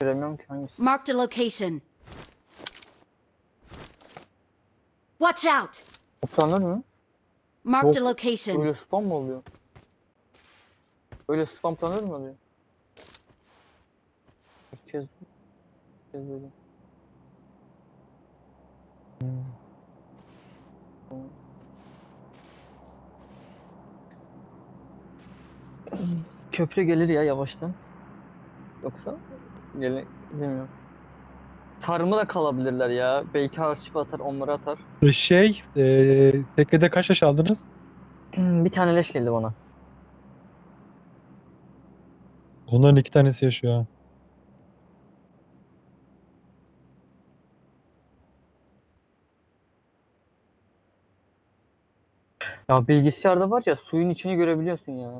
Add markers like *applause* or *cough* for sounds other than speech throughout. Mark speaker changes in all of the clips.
Speaker 1: Göremiyorum ki hangisi.
Speaker 2: Marked a location. Watch out!
Speaker 1: Toplanır mı?
Speaker 2: Marked a location.
Speaker 1: Öyle spam mı oluyor? Öyle spam planır mı oluyor? İlk kez, ilk kez duydum. Hmm. Köprü gelir ya yavaştan. Yoksa gele bilmiyorum. Tarımı da kalabilirler ya. Belki arşiv atar, onları atar.
Speaker 3: Şey, e, teknede kaç yaş aldınız?
Speaker 1: Hmm, Bir tane leş geldi bana.
Speaker 3: Onların iki tanesi yaşıyor. ha.
Speaker 1: Ya bilgisayarda var ya suyun içini görebiliyorsun ya.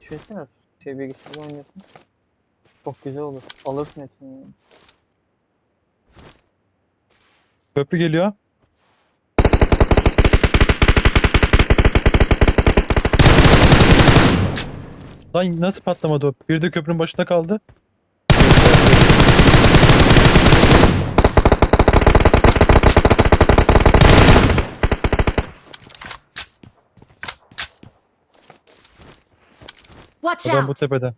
Speaker 1: Düşünsene şey bilgisayarda oynuyorsun. Çok güzel olur. Alırsın hepsini.
Speaker 3: Köprü geliyor. Lan nasıl patlamadı o? Bir de köprünün başında kaldı.
Speaker 2: Watch
Speaker 3: Adam bu
Speaker 2: out!
Speaker 3: tepede.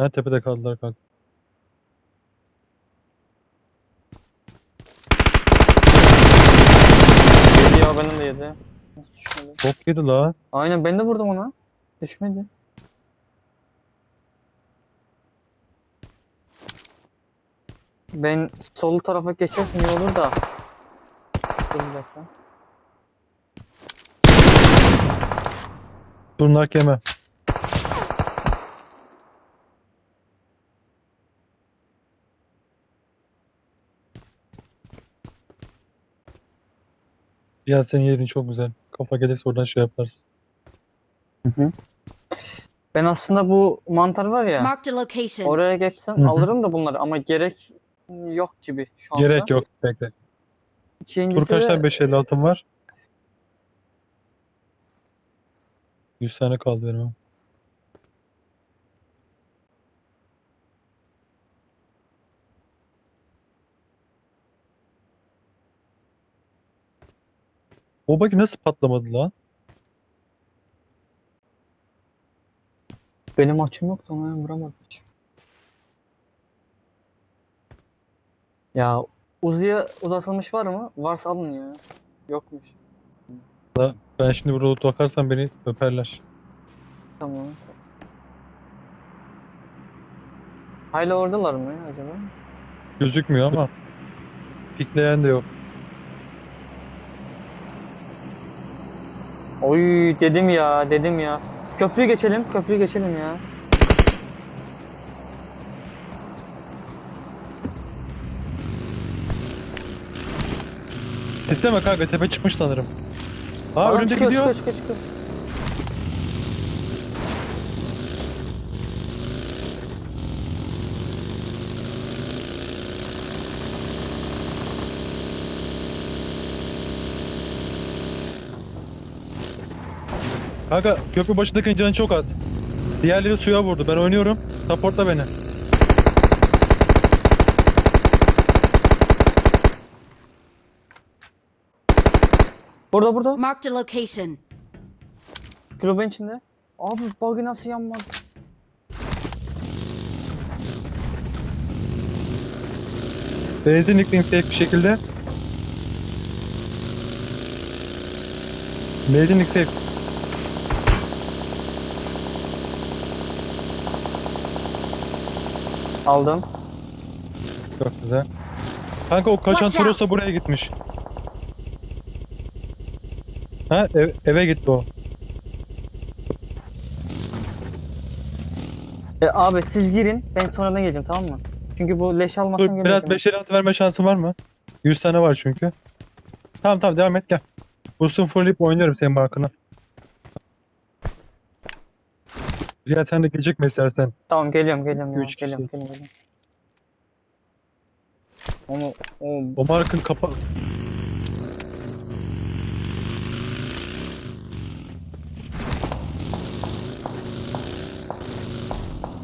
Speaker 3: Ha tepede kaldılar kanka.
Speaker 1: Yedi ya benim de yedi. Nasıl düşmedi?
Speaker 3: Bok yedi la.
Speaker 1: Aynen ben de vurdum ona. Düşmedi. Ben sol tarafa geçersin iyi olur da. Dur bir dakika.
Speaker 3: Durun keme. Ya senin yerin çok güzel. Kafa gelirse oradan şey yaparsın.
Speaker 1: Ben aslında bu mantar var ya.
Speaker 2: Marked a location.
Speaker 1: Oraya geçsem
Speaker 3: Hı hı.
Speaker 1: alırım da bunları ama gerek yok gibi şu anda.
Speaker 3: Gerek yok. Bekle.
Speaker 1: İkincisi
Speaker 3: Turkaç'tan
Speaker 1: de
Speaker 3: 556 var. 100 tane kaldı benim. O bagi nasıl patlamadı lan?
Speaker 1: benim açım yoktu ona vuramadım hiç. Ya Uzi'ye uzatılmış var mı? Varsa alın ya. Yokmuş.
Speaker 3: Ben şimdi burada bakarsam beni öperler.
Speaker 1: Tamam. Hala oradalar mı ya acaba?
Speaker 3: Gözükmüyor ama pikleyen de yok.
Speaker 1: Oy dedim ya dedim ya. Köprüyü geçelim köprüyü geçelim ya.
Speaker 3: İsteme kanka tepe çıkmış sanırım. Aa
Speaker 1: Adam
Speaker 3: önünde
Speaker 1: çıkıyor,
Speaker 3: gidiyor.
Speaker 1: Çıkıyor, çıkıyor, çıkıyor.
Speaker 3: Kanka köprü başındaki canı çok az. Diğerleri suya vurdu. Ben oynuyorum. Supportla beni.
Speaker 1: Burada burada.
Speaker 2: Marked a location.
Speaker 1: Kulübenin içinde. Abi bug'ı nasıl yanmadı?
Speaker 3: Benzinlikliyim safe bir şekilde. Benzinlik safe.
Speaker 1: Aldım.
Speaker 3: Çok güzel. Kanka o kaçan
Speaker 2: Watch out.
Speaker 3: Toros'a buraya gitmiş. Ha ev- eve gitti o.
Speaker 1: E, abi siz girin ben sonradan geleceğim tamam mı? Çünkü bu leş almasam
Speaker 3: Dur biraz
Speaker 1: gelmeyeceğim.
Speaker 3: 5 56 verme şansın var mı? 100 tane var çünkü. Tamam tamam devam et gel. Boost'un fullleyip oynuyorum senin markına. Ya sen de gelecek mi istersen?
Speaker 1: Tamam geliyorum geliyorum ya.
Speaker 3: Üç kişi.
Speaker 1: Geliyorum geliyorum geliyorum. Onu o
Speaker 3: O markın kapa...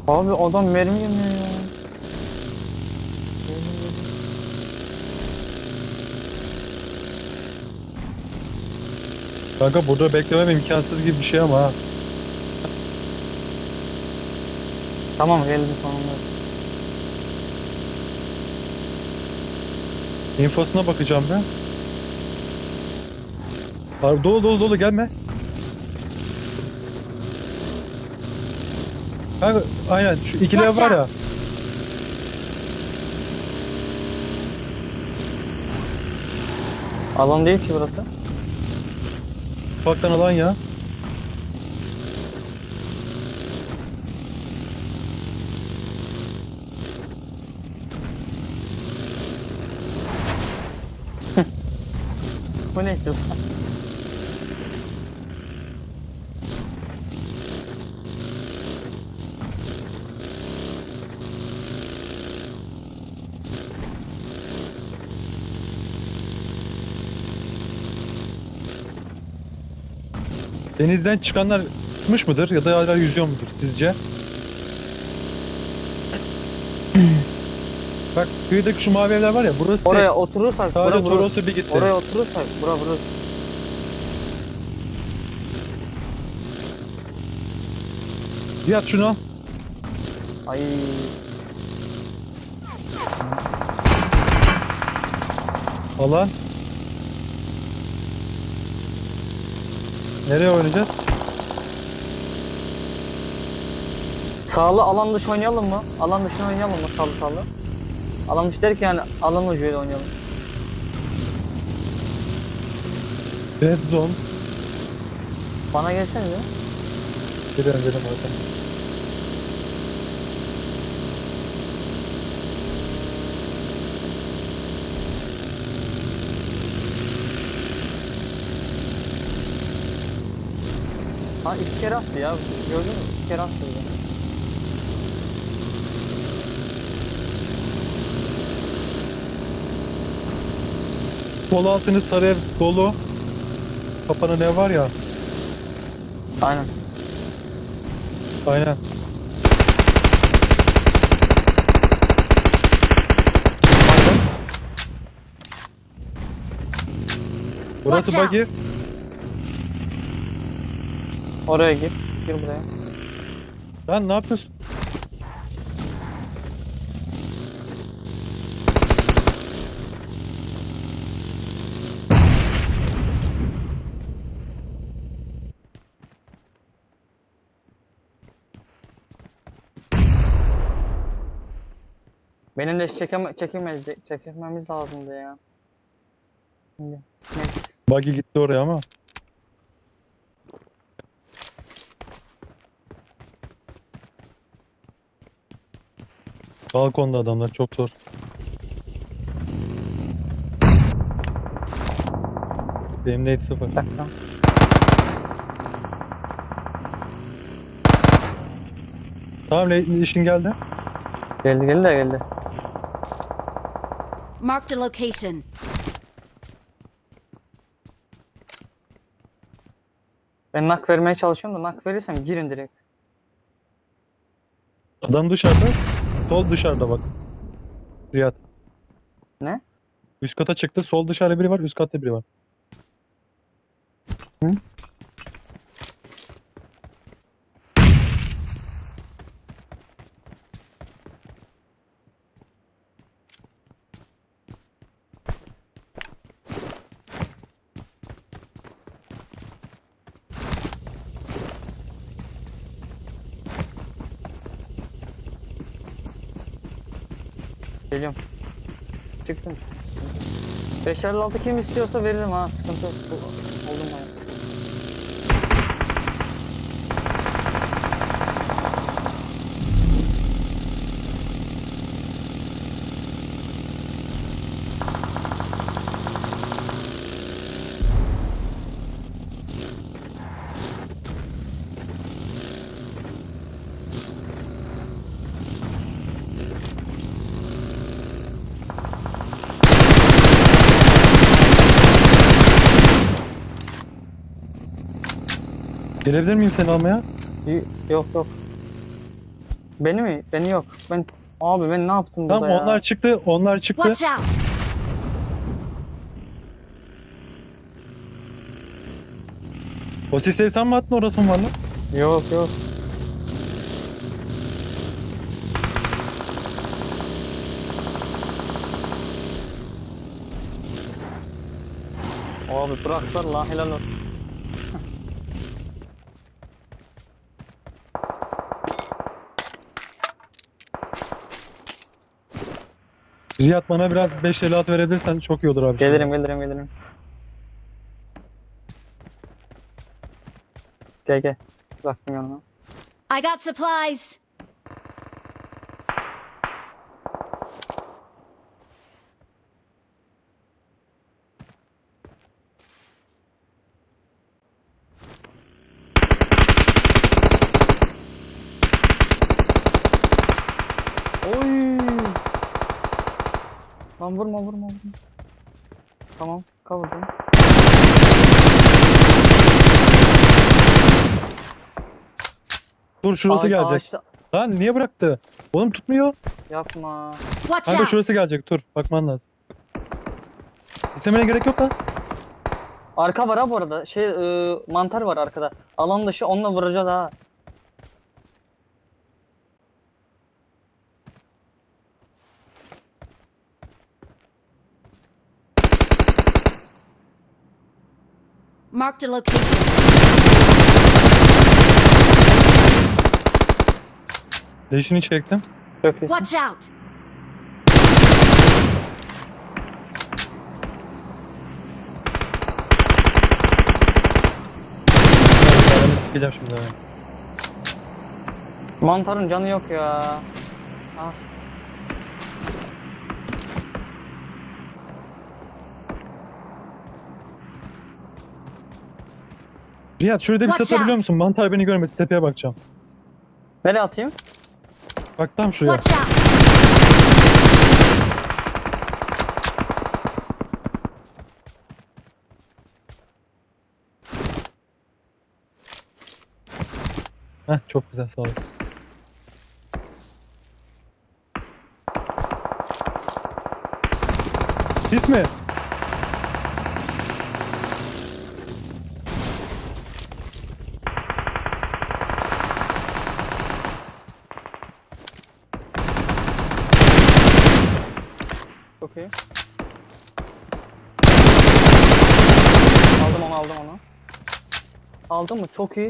Speaker 1: Abi adam mermi yemiyor ya. Mermi yemiyor.
Speaker 3: Kanka burada beklemem imkansız gibi bir şey ama ha.
Speaker 1: Tamam geldi sonunda.
Speaker 3: Infosuna bakacağım ben. Abi dolu dolu dolu gelme. Kanka aynen şu ikili ev var ya.
Speaker 1: Alan değil ki burası.
Speaker 3: Ufaktan alan ya.
Speaker 1: Bu ne?
Speaker 3: Denizden çıkanlar çıkmış mıdır ya da hala yüzüyor mudur sizce? Bak kıyıdaki şu mavi evler var ya burası tek.
Speaker 1: Oraya oturursak,
Speaker 3: Sadece
Speaker 1: bura, bura,
Speaker 3: Toros'u bir gitti.
Speaker 1: oraya oturursak, bura burası.
Speaker 3: Yat şunu al.
Speaker 1: Ay.
Speaker 3: Alan. Nereye oynayacağız?
Speaker 1: Sağlı alan dışı oynayalım mı? Alan dışına oynayalım mı? Sağlı sağlı. Alan dışı derken yani alan ucuyla oynayalım.
Speaker 3: Red zone.
Speaker 1: Bana gelsene de.
Speaker 3: Gidelim gidelim orada.
Speaker 1: Ha iki kere attı ya. Gördün mü? İki kere attı. bir
Speaker 3: Sol altını sarı ev dolu. Kapanan ev var ya.
Speaker 1: Aynen.
Speaker 3: Aynen. Burası
Speaker 2: Watch out.
Speaker 1: Oraya gir. Gir buraya.
Speaker 3: Lan ne yapıyorsun?
Speaker 1: Benim de çekeme, çekemez, çekememiz lazımdı ya. Şimdi. Neyse.
Speaker 3: Buggy gitti oraya ama. Balkonda adamlar çok zor. Benim de 0.
Speaker 1: Bir dakika.
Speaker 3: Tamam işin geldi?
Speaker 1: Geldi geldi de geldi.
Speaker 2: Marked a location.
Speaker 1: Ben nak vermeye çalışıyorum da nak verirsem girin direkt.
Speaker 3: Adam dışarıda. Sol dışarıda bak. Riyad.
Speaker 1: Ne?
Speaker 3: Üst kata çıktı. Sol dışarıda biri var. Üst katta biri var.
Speaker 1: Hı? Geliyorum. Çıktım. 556 kim istiyorsa veririm ha sıkıntı yok. Oldum bana.
Speaker 3: Gelebilir miyim seni almaya?
Speaker 1: Y- Yok yok. Beni mi? Beni yok. Ben abi ben ne yaptım
Speaker 3: Tamam
Speaker 1: burada ya?
Speaker 3: onlar çıktı. Onlar çıktı.
Speaker 2: Watch out!
Speaker 3: O sisleri sen mi attın orası mı var lan?
Speaker 1: Yok yok. Abi bıraktılar la helal olsun.
Speaker 3: Riyad bana biraz 5 el at verebilirsen çok iyi olur abi.
Speaker 1: Gelirim gelirim gelirim. Gel gel. Bıraktım yanına.
Speaker 2: I got supplies!
Speaker 1: Oy. Lan vurma vurma vurma. Tamam kavurdum.
Speaker 3: Dur şurası
Speaker 1: Ağaç-
Speaker 3: gelecek.
Speaker 1: ağaçta-
Speaker 3: Lan niye bıraktı? Oğlum tutmuyor.
Speaker 1: Yapma.
Speaker 2: Watch
Speaker 3: Kanka
Speaker 2: out!
Speaker 3: şurası gelecek. Dur bakman lazım. İstemene gerek yok lan.
Speaker 1: Arka var ha bu arada. Şey e, mantar var arkada. Alan dışı onunla vuracağız ha.
Speaker 2: Marked a location.
Speaker 3: Leşini çektim.
Speaker 1: Çok iyisin.
Speaker 2: Watch out!
Speaker 3: Ben sikeceğim şimdi.
Speaker 1: Mantarın canı yok ya. Ah.
Speaker 3: Riyad şurada bir
Speaker 2: Watch
Speaker 3: satabiliyor
Speaker 2: out.
Speaker 3: musun? Mantar beni görmesin. Tepeye bakacağım.
Speaker 1: Nereye atayım?
Speaker 3: Bak tam şuraya.
Speaker 2: Watch out!
Speaker 3: Heh çok güzel sağ olasın. Sis mi?
Speaker 1: Aldım onu aldım onu. Aldım mı? Çok iyi.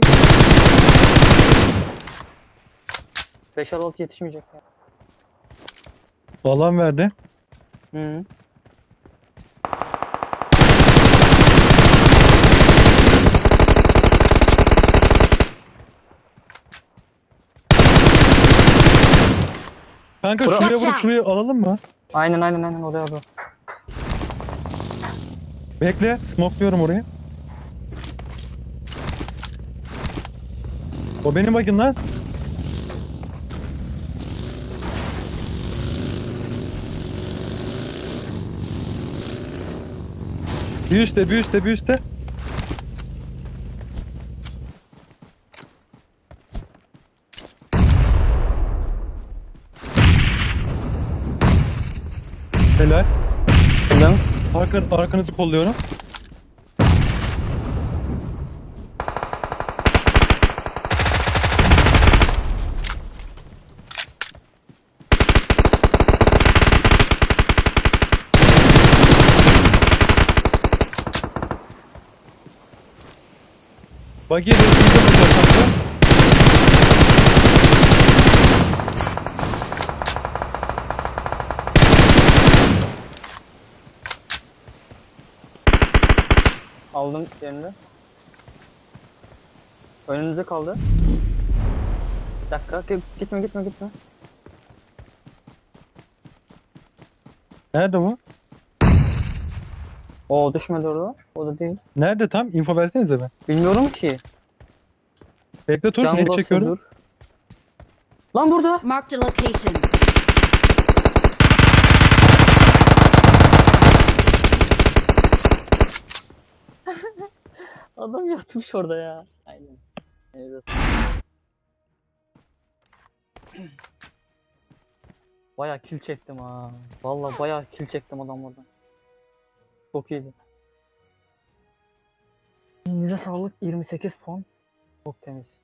Speaker 1: 5 6 yetişmeyecek ya.
Speaker 3: Alan verdi.
Speaker 1: Hı -hı.
Speaker 3: Kanka
Speaker 1: Bura-
Speaker 3: şuraya vurup
Speaker 2: out.
Speaker 3: şurayı alalım mı?
Speaker 1: Aynen aynen aynen oraya oraya.
Speaker 3: Bekle. Smokluyorum orayı. O benim bakın lan. Bir üstte, bir üstte, bir üstte. Helal.
Speaker 1: Aldım.
Speaker 3: Arka, arkanızı kolluyorum. Buggy'e de üstünüze vuracak kanka.
Speaker 1: Aldım yerini. Önünüzde kaldı. Bir dakika. gi- Gitme gitme gitme.
Speaker 3: Nerede bu?
Speaker 1: O düşmedi orada. O da değil.
Speaker 3: Nerede tam? Info versenize be.
Speaker 1: Bilmiyorum ki.
Speaker 3: Bekle dur.
Speaker 1: Can
Speaker 3: Ne
Speaker 1: dostu
Speaker 3: çekiyorum?
Speaker 1: Lan burada.
Speaker 2: Marked a location. *laughs*
Speaker 1: Adam yatmış orada ya. Aynen. Evet. *clears throat* Baya kill çektim ha. Vallahi baya kill çektim adamlardan. Çok iyiydi. Elinize sağlık 28 puan. Çok temiz.